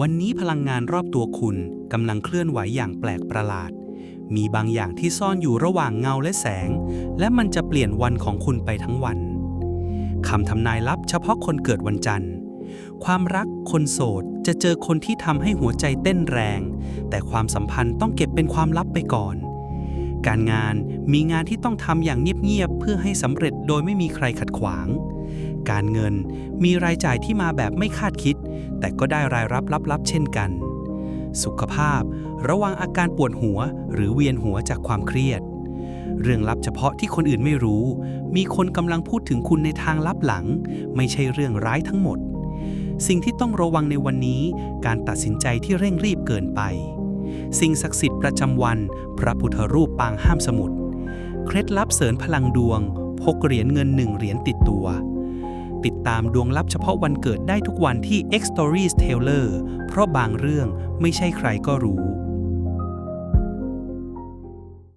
วันนี้พลังงานรอบตัวคุณกำลังเคลื่อนไหวอย่างแปลกประหลาด มีบางอย่างที่ซ่อนอยู่ระหว่างเงาและแสง และมันจะเปลี่ยนวันของคุณไปทั้งวันคำทำนายลับเฉพาะคนเกิดวันจันทร์ ความรักคนโสดจะเจอคนที่ทำให้หัวใจเต้นแรง แต่ความสัมพันธ์ต้องเก็บเป็นความลับไปก่อน การงานมีงานที่ต้องทำอย่างเงียบๆเพื่อให้สำเร็จโดยไม่มีใครขัดขวาง การเงิน มีรายจ่ายที่มาแบบไม่คาดคิด แต่ก็ได้รายรับลับๆเช่นกัน สุขภาพ ระวังอาการปวดหัว หรือเวียนหัวจากความเครียด เรื่องลับเฉพาะที่คนอื่นไม่รู้ มีคนกำลังพูดถึงคุณในทางลับหลัง ไม่ใช่เรื่องร้ายทั้งหมด สิ่งที่ต้องระวังในวันนี้ การตัดสินใจที่เร่งรีบเกินไป สิ่งศักดิ์สิทธิ์ประจำวัน พระพุทธรูปปางห้ามสมุทรเคล็ดลับเสริมพลังดวงพกเหรียญเงินหนึ่งเหรียญติดตัว ติดตามดวงลับเฉพาะวันเกิดได้ทุกวันที่ X Stories Taylor เพราะบางเรื่องไม่ใช่ใครก็รู้